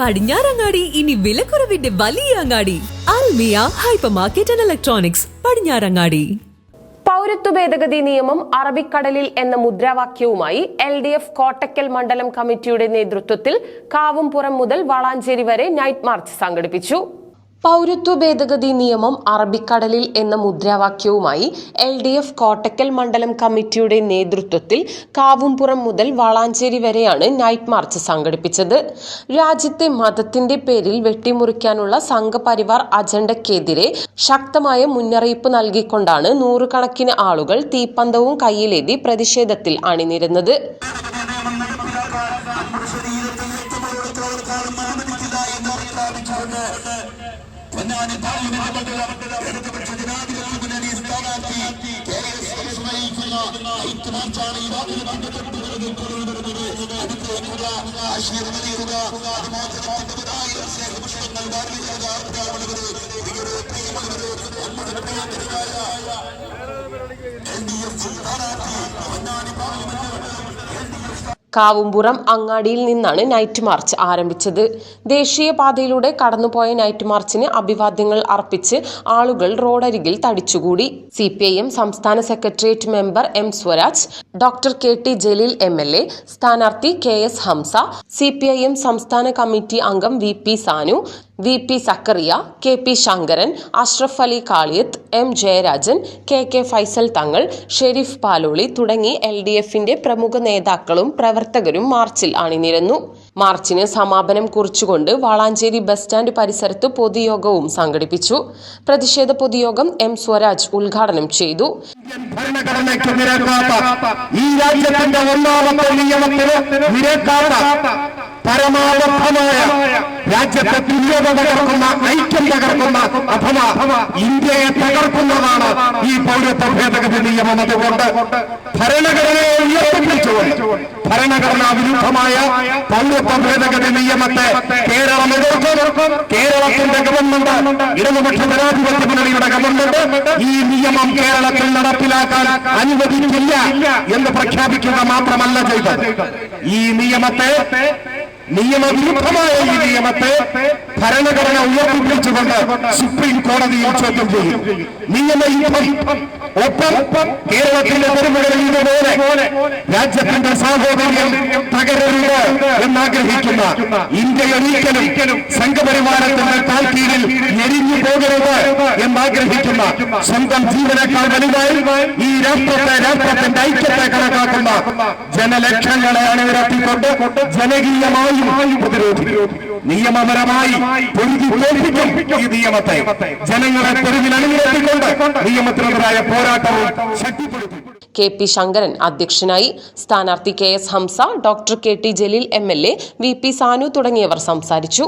പടിഞ്ഞാറങ്ങാടി ഇനി വിലക്കുറവിന്റെ വലിയ അങ്ങാടി. Almiya hyper market and electronics Padinjarangadi. പൗരത്വ ഭേദഗതി നിയമം അറബിക്കടലിൽ എന്ന മുദ്രാവാക്യവുമായി എൽ ഡി എഫ് കോട്ടക്കൽ മണ്ഡലം കമ്മിറ്റിയുടെ നേതൃത്വത്തിൽ കാവുംപുറം മുതൽ വളാഞ്ചേരി വരെ നൈറ്റ് മാർച്ച് സംഘടിപ്പിച്ചു. പൗരത്വ ഭേദഗതി നിയമം അറബിക്കടലിൽ എന്ന മുദ്രാവാക്യവുമായി എൽ ഡി എഫ് കോട്ടക്കൽ മണ്ഡലം കമ്മിറ്റിയുടെ നേതൃത്വത്തിൽ കാവുംപുറം മുതൽ വളാഞ്ചേരി വരെയാണ് നൈറ്റ് മാർച്ച് സംഘടിപ്പിച്ചത്. രാജ്യത്തെ മതത്തിന്റെ പേരിൽ വെട്ടിമുറിക്കാനുള്ള സംഘപരിവാർ അജണ്ടയ്ക്കെതിരെ ശക്തമായ മുന്നറിയിപ്പ് നൽകിക്കൊണ്ടാണ് നൂറുകണക്കിന് ആളുകൾ തീപ്പന്തവും കയ്യിലേന്തി പ്രതിഷേധത്തിൽ അണിനിരുന്നത്. പൊന്നാനി പാർലമെന്റ് മണ്ഡലം ഇടതുപക്ഷ ജനാധിപത്യ മുന്നണി സ്ഥാനാർത്ഥി കെ എസ് എസ് നയിക്കുന്ന കാവുംപുറം അങ്ങാടിയിൽ നിന്നാണ് നൈറ്റ് മാർച്ച് ആരംഭിച്ചത്. ദേശീയപാതയിലൂടെ കടന്നുപോയ നൈറ്റ് മാർച്ചിന് അഭിവാദ്യങ്ങൾ അർപ്പിച്ച് ആളുകൾ റോഡരികിൽ തടിച്ചുകൂടി. സി പി ഐ എം സംസ്ഥാന secretariat member M Swaraj doctor K T Jaleel M L A സ്ഥാനാർത്ഥി K S Hamsa C P I M സംസ്ഥാന കമ്മിറ്റി അംഗം V P Sanu V P Sakkariya K P Sankaran Ashraf Ali Kaliyath M Jayarajan K K Faisal Thangal Sharif Paloli തുടങ്ങി L D എഫിന്റെ പ്രമുഖ നേതാക്കളും പ്രവർത്തകരും മാർച്ചിൽ അണിനിരന്നു. മാർച്ചിന് സമാപനം കുറിച്ചുകൊണ്ട് വളാഞ്ചേരി ബസ് സ്റ്റാൻഡ് പരിസരത്ത് പൊതുയോഗവും സംഘടിപ്പിച്ചു. പ്രതിഷേധ പൊതുയോഗം എം സ്വരാജ് ഉദ്ഘാടനം ചെയ്തു. ഈ രാജ്യത്തിന്റെ ഒന്നാമത്തെ പരമാബദ്ധമായ രാജ്യത്തെ തുല്യത തകർക്കുന്ന ഐക്യം തകർക്കുന്ന അഥവാ ഇന്ത്യയെ തകർക്കുന്നതാണ് ഈ പൗരത്വ ഭേദഗതി നിയമം. അതുകൊണ്ട് ഭരണഘടനയെ ഉയർത്തിപ്പിടിച്ചുകൊണ്ട് ഭരണഘടനാ വിരുദ്ധമായ പൗരത്വ ഭേദഗതി നിയമത്തെ കേരളം എതിർക്കും. കേരളത്തിന്റെ ഗവൺമെന്റ് ഇടതുപക്ഷ ജനാധിപത്യ മുന്നണിയുടെ ഗവൺമെന്റ് ഈ നിയമം കേരളത്തിൽ നടപ്പിലാക്കാൻ അനുവദിക്കില്ല എന്ന് പ്രഖ്യാപിക്കുക മാത്രമല്ല ചെയ്തത്. ഈ നിയമത്തെ നിയമവിരുദ്ധമായ ഈ നിയമത്തെ ഭരണഘടന ഉയർത്തിപ്പിടിച്ചുകൊണ്ട് സുപ്രീം കോടതിയിൽ ചോദ്യം ചെയ്യും. നിയമയുദ്ധം ഒപ്പം കേരളത്തിന്റെ തെരുവുകളിൽ രാജ്യത്തിന്റെ സാഹോദര്യം തകരരുത് എന്നാഗ്രഹിക്കുന്ന ഇന്ത്യ ഒരിക്കലും സംഘപരിവാരത്തിന്റെ താൽക്കീഴിൽ ഞെരിഞ്ഞു പോകരുത് എന്നാഗ്രഹിക്കുന്ന സ്വന്തം ജീവനേക്കാൾ വലുതായി ഈ രാഷ്ട്രത്തെ രാഷ്ട്രത്തിന്റെ ഐക്യത്തെ കണക്കാക്കുന്ന ജനലക്ഷങ്ങളെ അണിനിരത്തിക്കൊണ്ട് ജനകീയമായും പ്രതിരോധിക്കും. നിയമപരമായി ഈ നിയമത്തെ. ജനങ്ങളെ തെരുവിൽ അണിനിരത്തിക്കൊണ്ട് നിയമത്തിനെതിരായ പോരാട്ടവും ശക്തിപ്പെടുത്തി. കെ പി ശങ്കരൻ അധ്യക്ഷനായി സ്ഥാനാർത്ഥി K S Hamsa doctor K T Jaleel M L A V P Sanu തുടങ്ങിയവർ സംസാരിച്ചു.